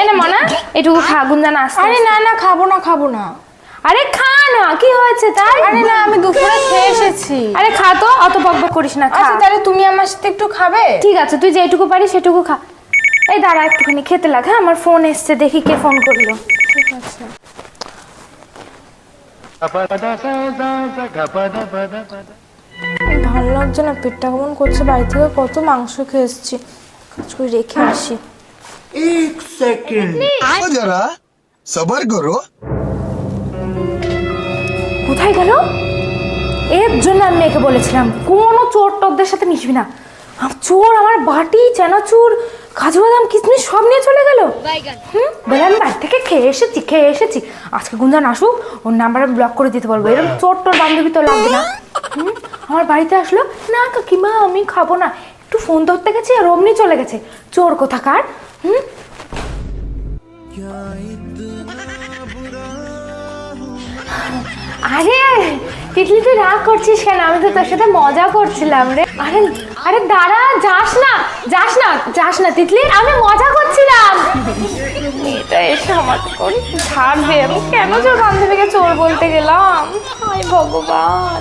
এনে মনা এটুকু খা গুঞ্জান আসতে আরে না না খাব না খাব না। আরে খা না কি হয়েছে তাই? আরে না আমি দুপুরে খেয়ে এসেছি। আরে খা তো অত বকবক করিস না খা। আচ্ছা তাহলে তুমি আমার সাথে একটু খাবে? ঠিক আছে তুই যেটুকু পারিস সেটুকু খা। এই দাঁড়া একটুখানি খেতে লাগ হ্যাঁ? আমার ফোন এসছে দেখি কে ফোন করল। ঠিক আছে ভালো লাগছে না পেটটা কেমন করছে? বাড়ি থেকে কত মাংস খেয়ে এসেছি। কাজ করে রেখে আসি। एक सेकंड जरा सबर करो কোথায় গেল এর জন্য আমি মেয়েকে বলেছিলাম কোনো চোর টোকদের সাথে মিশবি না আর চোর আমার বাটি চানাচুর কাজু বাদাম কিসমিস সব নিয়ে চলে গেল হুম বলে আমি বাড়ি থেকে খেয়ে এসেছি খেয়ে এসেছি আজকে গুঞ্জন আসুক ওর নাম্বার আমি ব্লক করে দিতে পারবো এরকম চোর টোর বান্ধবী তো লাগবে না হুম আমার বাড়িতে আসলো না কাকিমা আমি খাবো না একটু ফোন ধরতে গেছি আর অমনি চলে গেছে। চোর কোথাকার? হুম? আরে, তিতলি, তুই রাগ করছিস কেন? আমি তো তোর সাথে মজা করছিলাম রে। আরে আরে দাঁড়া, যাস না যাস না যাস না তিতলি, আমি মজা করছিলাম। এটা এসে আমার কোন ছাড়বে, আমি কেন চোর বান্ধবীকে চোর বলতে গেলাম? হায় ভগবান।